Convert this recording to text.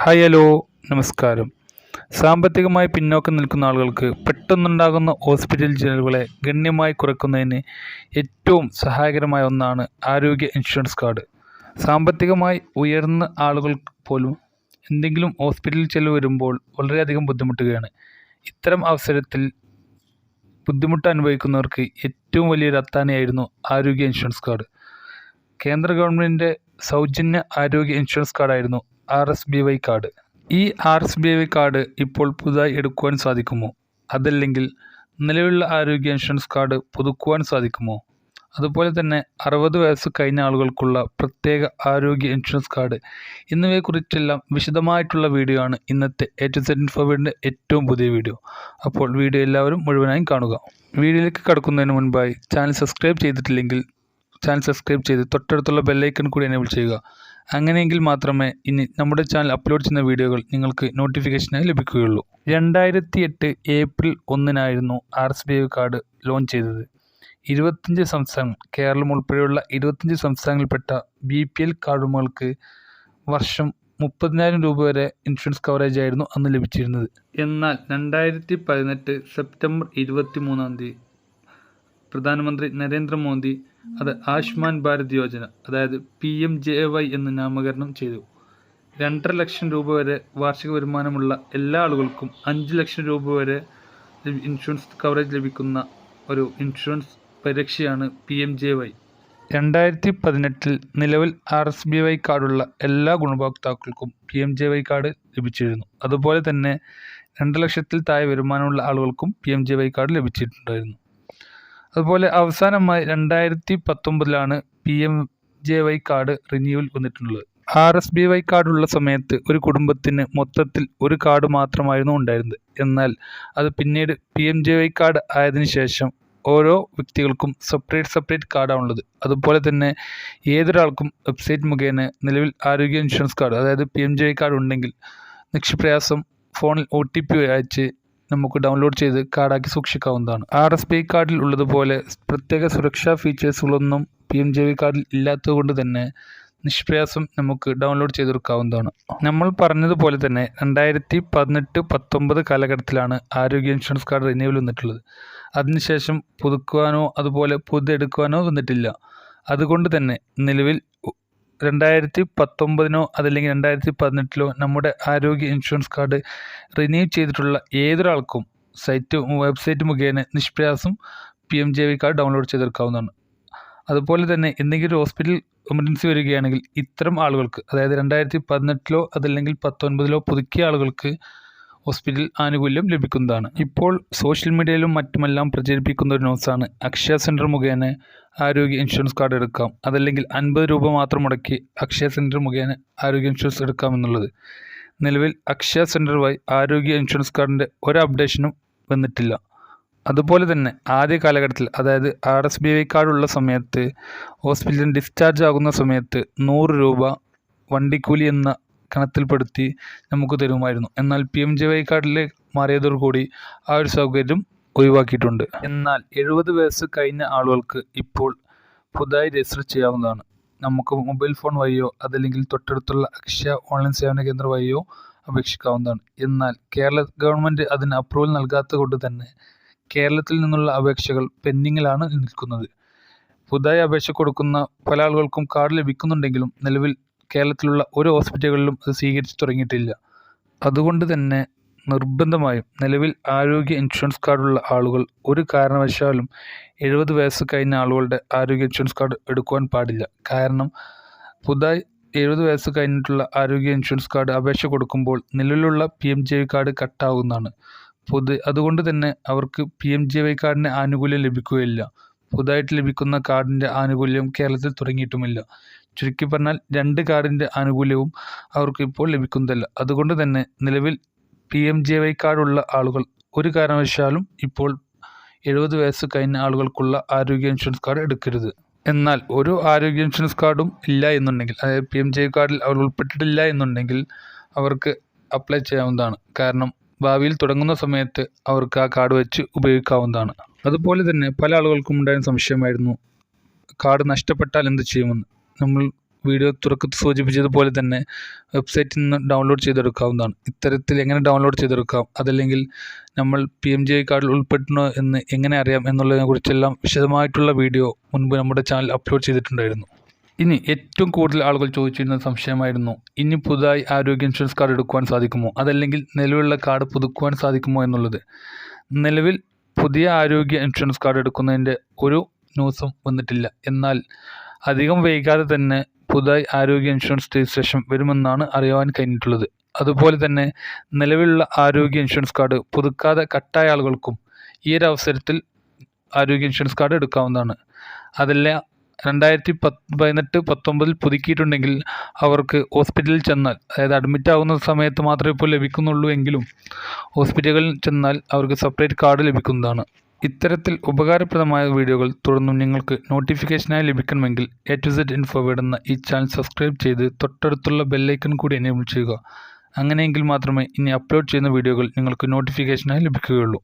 Hi hello നമസ്കാരം. സാമ്പത്തികമായി പിന്നോക്കം നിൽക്കുന്ന ആളുകൾക്ക് പെട്ടെന്നുണ്ടാകുന്ന ഹോസ്പിറ്റൽ ചെലവുകളെ ഗണ്യമായി കുറയ്ക്കുന്നതിന് ഏറ്റവും സഹായകരമായ ഒന്നാണ് ആരോഗ്യ ഇൻഷുറൻസ് കാർഡ്. സാമ്പത്തികമായി ഉയർന്ന ആളുകൾ പോലും എന്തെങ്കിലും ഹോസ്പിറ്റൽ ചെലവ് വരുമ്പോൾ വളരെയധികം ബുദ്ധിമുട്ടുകയാണ്. ഇത്തരം അവസരത്തിൽ ബുദ്ധിമുട്ട് അനുഭവിക്കുന്നവർക്ക് ഏറ്റവും വലിയൊരു അത്താനയായിരുന്നു ആരോഗ്യ ഇൻഷുറൻസ് കാർഡ്. കേന്ദ്ര ഗവൺമെന്റിന്റെ സൗജന്യ ആരോഗ്യ insurance കാർഡായിരുന്നു R S B Y card. ഈ R S B Y card ഇപ്പോൾ പുതുതായി എടുക്കുവാൻ സാധിക്കുമോ? അതല്ലെങ്കിൽ നിലവിലുള്ള ആരോഗ്യ ഇൻഷുറൻസ് കാർഡ് പുതുക്കുവാൻ സാധിക്കുമോ? അതുപോലെ തന്നെ അറുപത് വയസ്സ് കഴിഞ്ഞ ആളുകൾക്കുള്ള പ്രത്യേക ആരോഗ്യ ഇൻഷുറൻസ് കാർഡ് എന്നിവയെക്കുറിച്ചെല്ലാം വിശദമായിട്ടുള്ള വീഡിയോ ആണ് ഇന്നത്തെ എ ടു സെഡ് ഇൻഫോവേഡിന്റെ ഏറ്റവും പുതിയ വീഡിയോ. അപ്പോൾ വീഡിയോ എല്ലാവരും മുഴുവനായും കാണുക. വീഡിയോയിലേക്ക് കടക്കുന്നതിന് മുൻപായി ചാനൽ സബ്സ്ക്രൈബ് ചെയ്തിട്ടില്ലെങ്കിൽ ചാനൽ സബ്സ്ക്രൈബ് ചെയ്ത് തൊട്ടടുത്തുള്ള ബെല്ലൈക്കൺ കൂടി എനേബിൾ ചെയ്യുക. അങ്ങനെയെങ്കിൽ മാത്രമേ ഇനി നമ്മുടെ ചാനൽ അപ്ലോഡ് ചെയ്യുന്ന വീഡിയോകൾ നിങ്ങൾക്ക് നോട്ടിഫിക്കേഷനായി ലഭിക്കുകയുള്ളൂ. രണ്ടായിരത്തി എട്ട് April ഒന്നിനായിരുന്നു R S B I card launch ചെയ്തത്. ഇരുപത്തഞ്ച് സംസ്ഥാനങ്ങൾ കേരളം ഉൾപ്പെടെയുള്ള ഇരുപത്തഞ്ച് സംസ്ഥാനങ്ങളിൽപ്പെട്ട ബി പി എൽ കാർഡുകൾക്ക് വർഷം മുപ്പതിനായിരം രൂപ വരെ ഇൻഷുറൻസ് കവറേജ് ആയിരുന്നു അന്ന് ലഭിച്ചിരുന്നത്. എന്നാൽ രണ്ടായിരത്തി പതിനെട്ട് സെപ്റ്റംബർ ഇരുപത്തി മൂന്നാം തീയതി പ്രധാനമന്ത്രി നരേന്ദ്രമോദി അത് ആയുഷ്മാൻ ഭാരത് യോജന അതായത് പി എം ജെ വൈ എന്ന് നാമകരണം ചെയ്തു. രണ്ടര ലക്ഷം രൂപ വരെ വാർഷിക വരുമാനമുള്ള എല്ലാ ആളുകൾക്കും അഞ്ച് ലക്ഷം രൂപ വരെ ഇൻഷുറൻസ് കവറേജ് ലഭിക്കുന്ന ഒരു ഇൻഷുറൻസ് പരിരക്ഷയാണ് പി എം ജെ വൈ. രണ്ടായിരത്തി പതിനെട്ടിൽ നിലവിൽ ആർ എസ് ബി വൈ കാർഡുള്ള എല്ലാ ഗുണഭോക്താക്കൾക്കും P M J Y card ലഭിച്ചിരുന്നു. അതുപോലെ തന്നെ രണ്ട് ലക്ഷത്തിൽ താഴെ വരുമാനമുള്ള ആളുകൾക്കും P M J Y card ലഭിച്ചിട്ടുണ്ടായിരുന്നു. അതുപോലെ അവസാനമായി രണ്ടായിരത്തി പത്തൊമ്പതിലാണ് P M J Y card renewal വന്നിട്ടുള്ളത്. R S B Y card ഉള്ള സമയത്ത് ഒരു കുടുംബത്തിന് മൊത്തത്തിൽ ഒരു കാർഡ് മാത്രമായിരുന്നു ഉണ്ടായിരുന്നത്. എന്നാൽ അത് പിന്നീട് P M J Y card ആയതിനു ശേഷം ഓരോ വ്യക്തികൾക്കും സെപ്പറേറ്റ് സെപ്പറേറ്റ് കാർഡാണുള്ളത്. അതുപോലെ തന്നെ ഏതൊരാൾക്കും വെബ്സൈറ്റ് മുഖേന നിലവിൽ ആരോഗ്യ ഇൻഷുറൻസ് കാർഡ് അതായത് P M J Y card ഉണ്ടെങ്കിൽ നിക്ഷപ്രയാസം ഫോണിൽ ഒ ടി പി അയച്ച് നമുക്ക് ഡൗൺലോഡ് ചെയ്ത് കാർഡാക്കി സൂക്ഷിക്കാവുന്നതാണ്. ആർ എസ് ബി കാർഡിൽ ഉള്ളതുപോലെ പ്രത്യേക സുരക്ഷാ ഫീച്ചേഴ്സുകളൊന്നും പി എം ജെ വി കാർഡിൽ ഇല്ലാത്തതുകൊണ്ട് തന്നെ നിഷ്പ്രയാസം നമുക്ക് ഡൗൺലോഡ് ചെയ്തെടുക്കാവുന്നതാണ്. നമ്മൾ പറഞ്ഞതുപോലെ തന്നെ രണ്ടായിരത്തി പതിനെട്ട് പത്തൊമ്പത് കാലഘട്ടത്തിലാണ് ആരോഗ്യ ഇൻഷുറൻസ് കാർഡ് റിന്യൂവൽ വന്നിട്ടുള്ളത്. അതിനുശേഷം പുതുക്കുവാനോ അതുപോലെ പുതുതെടുക്കുവാനോ വന്നിട്ടില്ല. അതുകൊണ്ട് തന്നെ നിലവിൽ രണ്ടായിരത്തി പത്തൊമ്പതിനോ അതല്ലെങ്കിൽ രണ്ടായിരത്തി പതിനെട്ടിലോ നമ്മുടെ ആരോഗ്യ ഇൻഷുറൻസ് കാർഡ് റിന്യൂ ചെയ്തിട്ടുള്ള ഏതൊരാൾക്കും സൈറ്റ് വെബ്സൈറ്റ് മുഖേന നിഷ്പ്രയാസം P M J V card download ചെയ്തെടുക്കാവുന്നതാണ്. അതുപോലെ തന്നെ എന്തെങ്കിലും ഒരു ഹോസ്പിറ്റൽ എമർജൻസി വരികയാണെങ്കിൽ ഇത്തരം ആളുകൾക്ക് അതായത് രണ്ടായിരത്തി പതിനെട്ടിലോ അതല്ലെങ്കിൽ പത്തൊൻപതിലോ പുതുക്കിയ ആളുകൾക്ക് ഹോസ്പിറ്റൽ ആനുകൂല്യം ലഭിക്കുന്നതാണ്. ഇപ്പോൾ സോഷ്യൽ മീഡിയയിലും മറ്റുമെല്ലാം പ്രചരിപ്പിക്കുന്ന ഒരു ന്യൂസാണ്. അക്ഷയ സെന്റർ മുഖേന ആരോഗ്യ ഇൻഷുറൻസ് കാർഡ് എടുക്കാം. അതല്ലെങ്കിൽ അൻപത് രൂപ മാത്രം മുടക്കി അക്ഷയ സെന്റർ മുഖേന ആരോഗ്യ ഇൻഷുറൻസ് എടുക്കാം എന്നുള്ളത് നിലവിൽ അക്ഷയ സെന്റർ വഴി ആരോഗ്യ ഇൻഷുറൻസ് കാർഡിന്റെ ഒരു അപ്ഡേഷനും വന്നിട്ടില്ല. അതുപോലെ തന്നെ ആദ്യ കാലഘട്ടത്തിൽ അതായത് ആർ എസ് ബി ഐ കാർഡുള്ള സമയത്ത് ഹോസ്പിറ്റലിൽ ഡിസ്ചാർജ് ആകുന്ന സമയത്ത് നൂറ് രൂപ വണ്ടിക്കൂലി എന്ന കണത്തിൽപ്പെടുത്തി നമുക്ക് തരുമായിരുന്നു. എന്നാൽ പി എം ജെ വൈ കാർഡിലെ മാറിയതോടുകൂടി ആ ഒരു സൗകര്യം ഒഴിവാക്കിയിട്ടുണ്ട്. എന്നാൽ എഴുപത് വയസ്സ് കഴിഞ്ഞ ആളുകൾക്ക് ഇപ്പോൾ പുതുതായി രജിസ്റ്റർ ചെയ്യാവുന്നതാണ്. നമുക്ക് മൊബൈൽ ഫോൺ വഴിയോ അതല്ലെങ്കിൽ തൊട്ടടുത്തുള്ള അക്ഷയ ഓൺലൈൻ സേവന കേന്ദ്രം വഴിയോ അപേക്ഷിക്കാവുന്നതാണ്. എന്നാൽ കേരള ഗവൺമെന്റ് അതിന് അപ്രൂവൽ നൽകാത്തത് കൊണ്ട് തന്നെ കേരളത്തിൽ നിന്നുള്ള അപേക്ഷകൾ പെൻഡിങ്ങിലാണ് നിൽക്കുന്നത്. പുതുതായി അപേക്ഷ കൊടുക്കുന്ന പല ആളുകൾക്കും കാർഡ് ലഭിക്കുന്നുണ്ടെങ്കിലും നിലവിൽ കേരളത്തിലുള്ള ഒരു ഹോസ്പിറ്റലുകളിലും അത് സ്വീകരിച്ചു തുടങ്ങിയിട്ടില്ല. അതുകൊണ്ട് തന്നെ നിർബന്ധമായും നിലവിൽ ആരോഗ്യ ഇൻഷുറൻസ് കാർഡുള്ള ആളുകൾ ഒരു കാരണവശാലും എഴുപത് വയസ്സ് കഴിഞ്ഞ ആളുകളുടെ ആരോഗ്യ ഇൻഷുറൻസ് കാർഡ് എടുക്കുവാൻ പാടില്ല. കാരണം പുതുതായി എഴുപത് വയസ്സ് കഴിഞ്ഞിട്ടുള്ള ആരോഗ്യ ഇൻഷുറൻസ് കാർഡ് അപേക്ഷ കൊടുക്കുമ്പോൾ നിലവിലുള്ള P M J Y card കട്ടാവുന്നതാണ്. പുതു അതുകൊണ്ട് തന്നെ അവർക്ക് പി എം ജെ വൈ കാർഡിന് ആനുകൂല്യം ലഭിക്കുകയില്ല. പുതുതായിട്ട് ലഭിക്കുന്ന കാർഡിന്റെ ആനുകൂല്യം കേരളത്തിൽ തുടങ്ങിയിട്ടുമില്ല. ചുരുക്കി പറഞ്ഞാൽ രണ്ട് കാർഡിന്റെ ആനുകൂല്യവും അവർക്ക് ഇപ്പോൾ ലഭിക്കുന്നതല്ല. അതുകൊണ്ട് തന്നെ നിലവിൽ പി എം ജെ വൈ കാർഡുള്ള ആളുകൾ ഒരു കാരണവശാലും ഇപ്പോൾ എഴുപത് വയസ്സ് കഴിഞ്ഞ ആളുകൾക്കുള്ള ആരോഗ്യ ഇൻഷുറൻസ് കാർഡ് എടുക്കരുത്. എന്നാൽ ഒരു ആരോഗ്യ ഇൻഷുറൻസ് കാർഡും ഇല്ല എന്നുണ്ടെങ്കിൽ അതായത് പി എം ജെ കാർഡിൽ അവർ ഉൾപ്പെട്ടിട്ടില്ല എന്നുണ്ടെങ്കിൽ അവർക്ക് അപ്ലൈ ചെയ്യാവുന്നതാണ്. കാരണം ഭാവിയിൽ തുടങ്ങുന്ന സമയത്ത് അവർക്ക് ആ കാർഡ് വെച്ച് ഉപയോഗിക്കാവുന്നതാണ്. അതുപോലെ തന്നെ പല ആളുകൾക്കും ഉണ്ടായിരുന്ന സംശയമായിരുന്നു കാർഡ് നഷ്ടപ്പെട്ടാൽ എന്ത് ചെയ്യുമെന്ന്. നമ്മൾ വീഡിയോ തുറക്കത്ത് സൂചിപ്പിച്ചതുപോലെ തന്നെ വെബ്സൈറ്റിൽ നിന്ന് ഡൗൺലോഡ് ചെയ്തെടുക്കാവുന്നതാണ്. ഇത്തരത്തിൽ എങ്ങനെ ഡൗൺലോഡ് ചെയ്തെടുക്കാം? അതല്ലെങ്കിൽ നമ്മൾ പി എം ജി ഐ കാർഡിൽ ഉൾപ്പെടുന്നു എന്ന് എങ്ങനെ അറിയാം എന്നുള്ളതിനെക്കുറിച്ചെല്ലാം വിശദമായിട്ടുള്ള വീഡിയോ മുൻപ് നമ്മുടെ ചാനൽ അപ്ലോഡ് ചെയ്തിട്ടുണ്ടായിരുന്നു. ഇനി ഏറ്റവും കൂടുതൽ ആളുകൾ ചോദിച്ചിരുന്ന സംശയമായിരുന്നു ഇനി പുതുതായി ആരോഗ്യ ഇൻഷുറൻസ് കാർഡ് എടുക്കുവാൻ സാധിക്കുമോ? അതല്ലെങ്കിൽ നിലവിലുള്ള കാർഡ് പുതുക്കുവാൻ സാധിക്കുമോ എന്നുള്ളത്? നിലവിൽ പുതിയ ആരോഗ്യ ഇൻഷുറൻസ് കാർഡ് എടുക്കുന്നതിന്റെ ഒരു ന്യൂസും വന്നിട്ടില്ല. എന്നാൽ അധികം വൈകാതെ തന്നെ പുതുതായി ആരോഗ്യ ഇൻഷുറൻസ് രജിസ്ട്രേഷൻ വരുമെന്നാണ് അറിയുവാൻ കഴിഞ്ഞിട്ടുള്ളത്. അതുപോലെ തന്നെ നിലവിലുള്ള ആരോഗ്യ ഇൻഷുറൻസ് കാർഡ് പുതുക്കാതെ കട്ടായ ആളുകൾക്കും ഈ ഒരു അവസരത്തിൽ ആരോഗ്യ ഇൻഷുറൻസ് കാർഡ് എടുക്കാവുന്നതാണ്. അതല്ല രണ്ടായിരത്തി പത്ത് പതിനെട്ട് പത്തൊമ്പതിൽ പുതുക്കിയിട്ടുണ്ടെങ്കിൽ അവർക്ക് ഹോസ്പിറ്റലിൽ ചെന്നാൽ അതായത് അഡ്മിറ്റ് ആകുന്ന സമയത്ത് മാത്രമേ ഇപ്പോൾ ലഭിക്കുന്നുള്ളൂ എങ്കിലും ഹോസ്പിറ്റലുകളിൽ ചെന്നാൽ അവർക്ക് സെപ്പറേറ്റ് കാർഡ് ലഭിക്കുന്നതാണ്. ഇത്തരത്തിൽ ഉപകാരപ്രദമായ വീഡിയോകൾ തുടർന്നും നിങ്ങൾക്ക് നോട്ടിഫിക്കേഷനായി ലഭിക്കണമെങ്കിൽ എ ടു സെഡ് ഇൻഫോവേഡ് എന്ന ഈ ചാനൽ സബ്സ്ക്രൈബ് ചെയ്ത് തൊട്ടടുത്തുള്ള ബെല്ലൈക്കൺ കൂടി എനേബിൾ ചെയ്യുക. അങ്ങനെയെങ്കിൽ മാത്രമേ ഇനി അപ്ലോഡ് ചെയ്യുന്ന വീഡിയോകൾ നിങ്ങൾക്ക് നോട്ടിഫിക്കേഷനായി ലഭിക്കുകയുള്ളൂ.